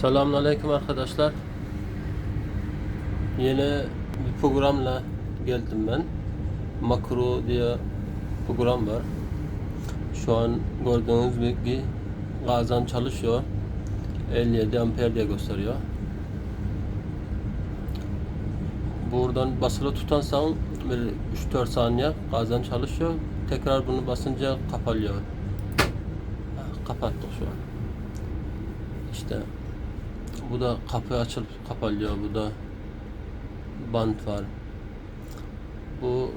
Selamünaleyküm arkadaşlar. Yeni bir programla geldim ben. Makro diye program var. Şu an gördüğünüz gibi gazan çalışıyor. 57 amper diye gösteriyor. Buradan basılı tutarsan bir 3-4 saniye gazan çalışıyor. Tekrar bunu basınca kapalıyor. Kapattık şu an. İşte bu da kapı açılıp kapalıyor. Bu da bant var. Bu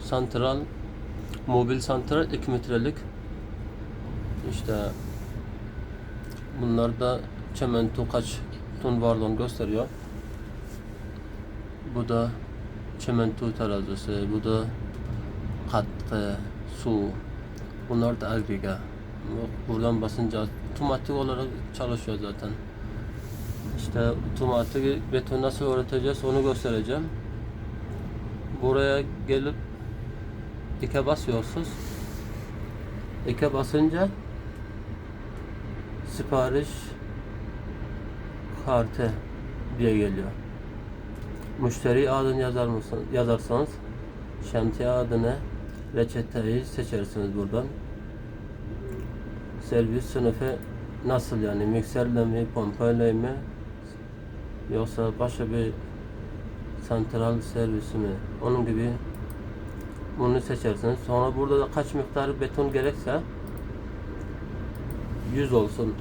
santral mobil santral 2 metrelik işte bunlar da çimento kaç ton varlığını gösteriyor. Bu da çimento terazisi, bu da katkı, su. Bunlar da agregat. Buradan basınca otomatik olarak çalışıyor zaten. İşte otomatik beton nasıl öğreteceğiz onu göstereceğim. Buraya gelip dike basıyorsunuz. Dike basınca sipariş kartı diye geliyor. Müşteri adını yazar mısınız? Yazarsanız şantiye adını reçeteyi seçersiniz buradan. Servis sınıfı nasıl yani mikserle mi, pompayla mı yoksa başka bir santral servisi mi? Onun gibi bunu seçersiniz. Sonra burada da kaç miktar beton gerekse 100 olsun.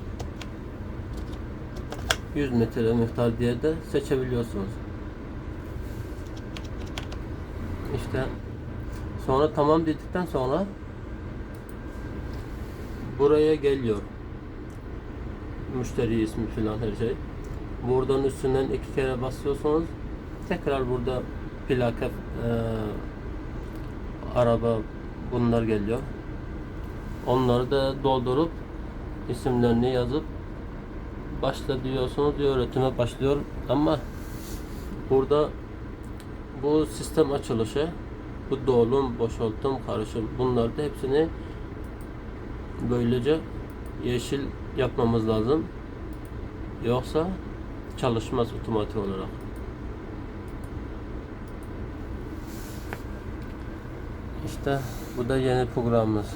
100 metre miktar diye de seçebiliyorsunuz. İşte sonra tamam dedikten sonra buraya geliyor. Müşteri ismi filan her şey. Buradan üstünden iki kere basıyorsunuz. Tekrar burada plaka e, araba bunlar geliyor. Onları da doldurup isimlerini yazıp başla diyorsunuz diyor üretime başlıyor ama burada bu sistem açılışı bu dolum, boşaltım, karışım bunlar da hepsini böylece yeşil yapmamız lazım. Yoksa çalışmaz otomatik olarak. İşte bu da yeni programımız.